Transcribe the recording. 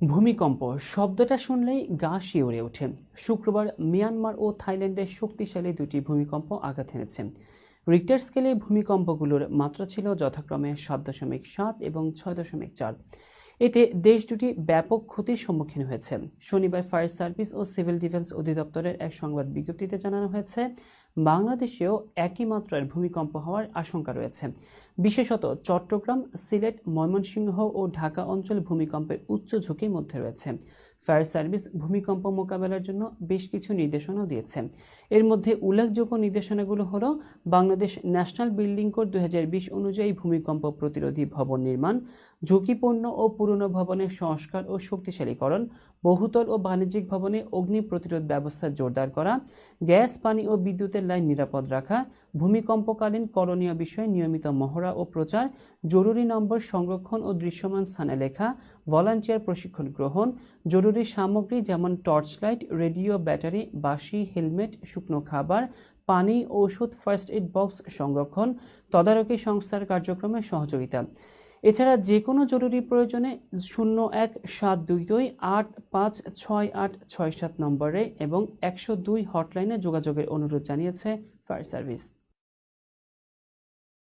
ভূমিকম্প শব্দটা শুনলেই গা শিউরে ওঠে। শুক্রবার মিয়ানমার ও থাইল্যান্ডে শক্তিশালী দুটি ভূমিকম্প আঘাত এনেছে। রিক্টার স্কেলে ভূমিকম্পগুলোর মাত্রা ছিল যথাক্রমে সাত দশমিক সাত এবং ছয় দশমিক চার। এতে দেশ দুটি ব্যাপক ক্ষতির সম্মুখীন হয়েছে। শনিবার ফায়ার সার্ভিস ও সিভিল ডিফেন্স অধিদপ্তরের এক সংবাদ বিজ্ঞপ্তিতে জানানো হয়েছে বাংলাদেশেও একই মাত্রার ভূমিকম্প হওয়ার আশঙ্কা রয়েছে। বিশেষত চট্টগ্রাম, সিলেট, ময়মনসিংহ ও ঢাকা অঞ্চল ভূমিকম্পের উচ্চ ঝুঁকির মধ্যে রয়েছে। ফায়ার সার্ভিস ভূমিকম্প মোকাবেলার জন্য বেশ কিছু নির্দেশনাও দিয়েছে। এর মধ্যে উল্লেখযোগ্য নির্দেশনাগুলো হলো, বাংলাদেশ ন্যাশনাল বিল্ডিং কোড দু হাজার বিশ অনুযায়ী ভূমিকম্প প্রতিরোধী ভবন নির্মাণ, ঝুঁকিপূর্ণ ও পুরনো ভবনের সংস্কার ও শক্তিশালীকরণ, বহুতল ও বাণিজ্যিক ভবনে অগ্নি প্রতিরোধ ব্যবস্থা জোরদার করা, গ্যাস, পানি ও বিদ্যুতের লাইন নিরাপদ রাখা, ভূমিকম্পকালীন করণীয় বিষয়ে নিয়মিত মহড়া ও প্রচার, জরুরি নম্বর সংরক্ষণ ও দৃশ্যমান স্থানে লেখা, ভলান্টিয়ার প্রশিক্ষণ গ্রহণ, জরুরি সামগ্রী যেমন টর্চ লাইট রেডিও, ব্যাটারি, বাঁশি, হেলমেট, শুকনো খাবার, পানি ঔষধ ফার্স্ট এড বক্স সংরক্ষণ, তদারকি সংস্থার কার্যক্রমে সহযোগিতা। এছাড়া যে কোনো জরুরি প্রয়োজনে শূন্য এক সাত দুই দুই আট পাঁচ ছয় আট ছয় সাত নম্বরে এবং একশো দুই হটলাইনে যোগাযোগের অনুরোধ জানিয়েছে ফায়ার সার্ভিস।